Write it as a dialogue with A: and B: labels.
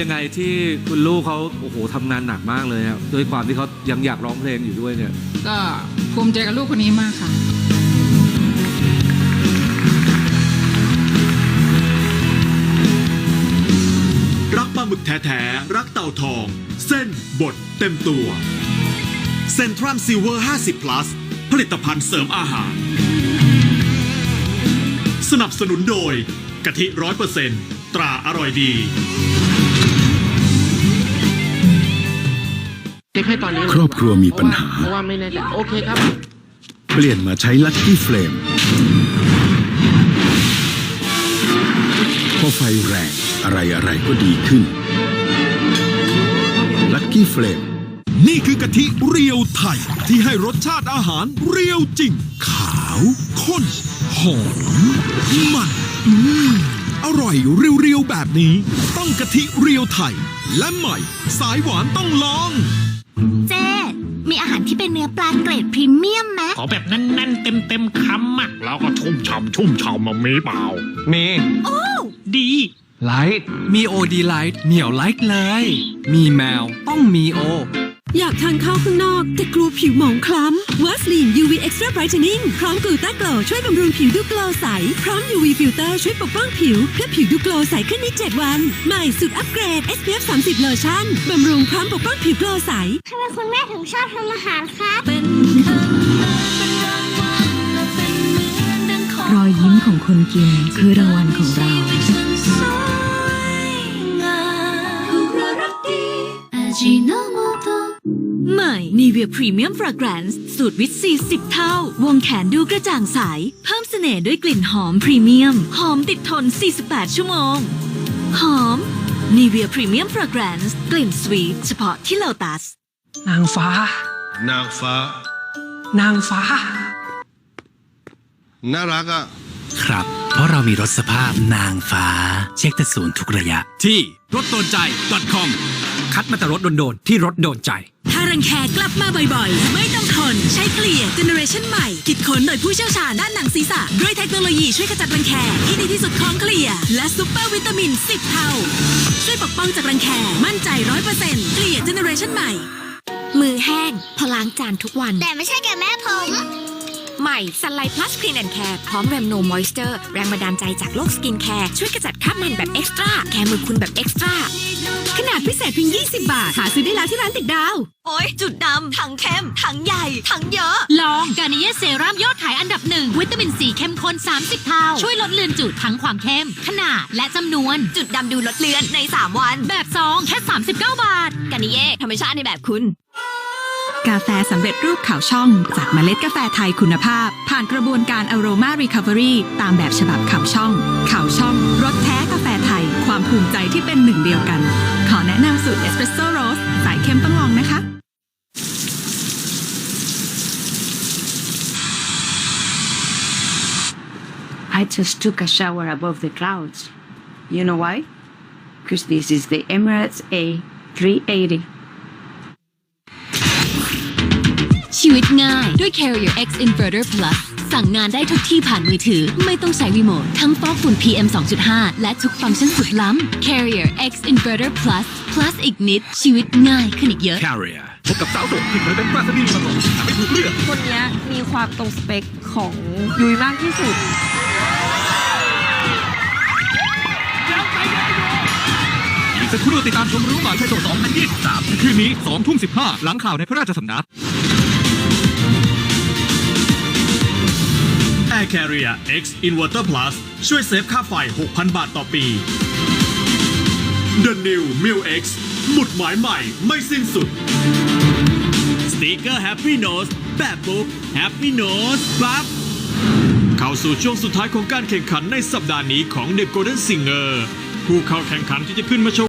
A: ยังไงที่คุณลูกเขาโอ้โหทำงานหนักมากเลยครับด้วยความที่เขายังอยากร้องเพลงอยู่ด้วยเนี่ย
B: ก็ภูมิใจกับลูกคนนี้มากค่ะ
C: รักปลาหมึกแท้ๆรักเต่าทอง เส้นบดเต็มตัวเซนทรัมซิลเวอร์ 50 plus ผลิตภัณฑ์เสริมอาหาร สนับสนุนโดยกะทิร้อยเปอร์เซ็นต์ตราอร่อยดี
D: เช็คให้ตอนนี้
E: ครอบครัวมีปัญหา
D: เพราะว่าไม่แน่ใจโอเคครับ
E: เปลี่ยนมาใช้ลั c กี้เฟลมพอไฟแรงอะไรอะไรก็ดีขึ้น ลั c กี้เฟลม
C: นี่คือกะทิเรียวไทย ที่ให้รสชาติอาหารเรียวจริง ขาวข้น หอม มัน อืมอร่อยเรียวๆแบบนี้ ต้องกะทิเรียวไทย และใหม่ สายหวานต้องลอง
F: เจ๊มีอาหารที่เป็นเนื้อปลาเกรดพรีเมียมไหม
G: ขอแบบแน่นๆเต็มๆคำอะแล้วก็ชุ่มฉ่ำชุ่มฉ่ำมามีเปล่า
H: มี
G: ดี
H: ไลท์มีโอดีไลท์เหนียวไลท์เลย มีแมวต้องมีโอ
I: อยากทานข้าวข้างนอก แต่กลัวผิวหมองคล้ำ วัสลีน UV Extra Brightening พร้อมกลูต้าโกลช่วยบำรุงผิวดูโกลใส พร้อม UV Filter ช่วยปกป้องผิว เพื่อผิวดูโกลใสขึ้นใน 7 วัน ใหม่สุดอัปเกรด SPF 30 โลชั่น บำรุงพร้อมปกป้องผิวโกลใส
F: ทำไมคุณแม่ถึงชอบทำอาหารครับ
I: รอยยิ้มของคนกินคือรางวัลของเรา ใหม่ Nivea Premium Fragrance สูตรวิตซี10เท่า วงแขนดูกระจ่างใส เพิ่มเสน่ห์ด้วยกลิ่นหอมพรีเมียม หอมติดทน 48 ชั่วโมง หอม Nivea Premium Fragrance กลิ่นสวีทเฉพาะที่ Lotus
H: นางฟ้า
J: นางฟ้า
H: นางฟ้า
J: น่ารักอะ
K: ครับ เพราะเรามีรถสภาพนางฟ้า เช็คแต่ศูนย์ทุกระยะ
H: ที่รถโดนใจ .com คัดมาแต่รถโดนๆที่รถโดนใจ
I: ถ้ารังแคกลับมาบ่อยๆ ไม่ต้องทนใช้เคลียเจเนอเรชันใหม่ คิดค้นโดยผู้เชี่ยวชาญด้านหนังศีรษะ ด้วยเทคโนโลยีช่วยขจัดรังแคที่ดีที่สุดของเคลียและซุปเปอร์วิตามิน 10 เท่า ช่วยปกป้องจากรังแคมั่นใจ100%เคลียร์เจเนอเรชันใหม่
F: มือแห้งพอล้างจานทุกวัน แต่ไม่ใช่แกแม่ผม ใหม่ Sunlight Plus Clean and Care พร้อม Remno Moisture แรงบันดาลใจจากโลกสกินแคร์ช่วยกระจัดคราบมันแบบเอ็กซ์ตร้าแคร์มือคุณแบบเอ็กซ์ตร้า
I: ขนาดพิเศษเพียง 20 บาท หาซื้อได้แล้วที่ร้านติดดาว
F: โอ๊ยจุดดำถังเข้มถังใหญ่ ถังเยอะ
I: ลองกานิเยเซรั่มยอดขายอันดับหนึ่งวิตามินซีเข้มข้น 30 เท่า ช่วยลดเลือนจุดทั้งความเข้ม ขนาดและจำนวน
F: จุดดำดูลดเลือนใน 3 วัน
I: แบบซองแค่ 39 บาท
F: กานิเย่ธรรมชาติในแบบคุณ
I: กาแฟสำเร็จรูปขาวช่อง จากเมล็ดกาแฟไทยคุณภาพ ผ่านกระบวนการ Aroma Recovery ตามแบบฉบับขาวช่องขาวช่องรสแท้กาแฟไทย ความภูมิใจที่เป็นหนึ่งเดียวกัน ขอแนะนำสูตรเอสเปรสโซ่โรสสายเข้มต้องลองนะคะ
B: I just took a shower above the clouds you know why because this is the Emirates A380
I: ชีวิตง่ายด้วย Carrier X Inverter Plus สั่งงานได้ทุกที่ผ่านมือถือ ไม่ต้องใช้รีโมท ทั้งฟอกฝุ่น PM 2.5 และทุกฟังก์ชันสุดล้ำ Carrier X Inverter Plus plus อีกนิด ชีวิตง่ายขึ้นอีกเยอะ
K: Carrier
C: พบกับสาวโสดที่เคยเป็นปราศนีย์มาก่อนแต่ไม่ถูกเลือก
B: คนนี้มีความตรงสเปคของยุ้ยมากที่สุด
C: สักครู่ติดตามชมรู้หมายใช่โสด2023คืนนี้2ทุ่ม15 หลังข่าวในพระราชสำนัก Air Carrier X Inverter Plus ช่วยเซฟค่าไฟ 6,000 บาทต่อปี The New m i l X หมุดหมายใหม่ไม่สิ้นสุด สติกเกอร์ Happy Nose แบบบุ๊ก Happy Nose ครับเข้าสู่ช่วงสุดท้ายของการแข่งขันในสัปดาห์นี้ของ The Golden Singer ผู้เข้าแข่งขันที่จะขึ้นมาโชว์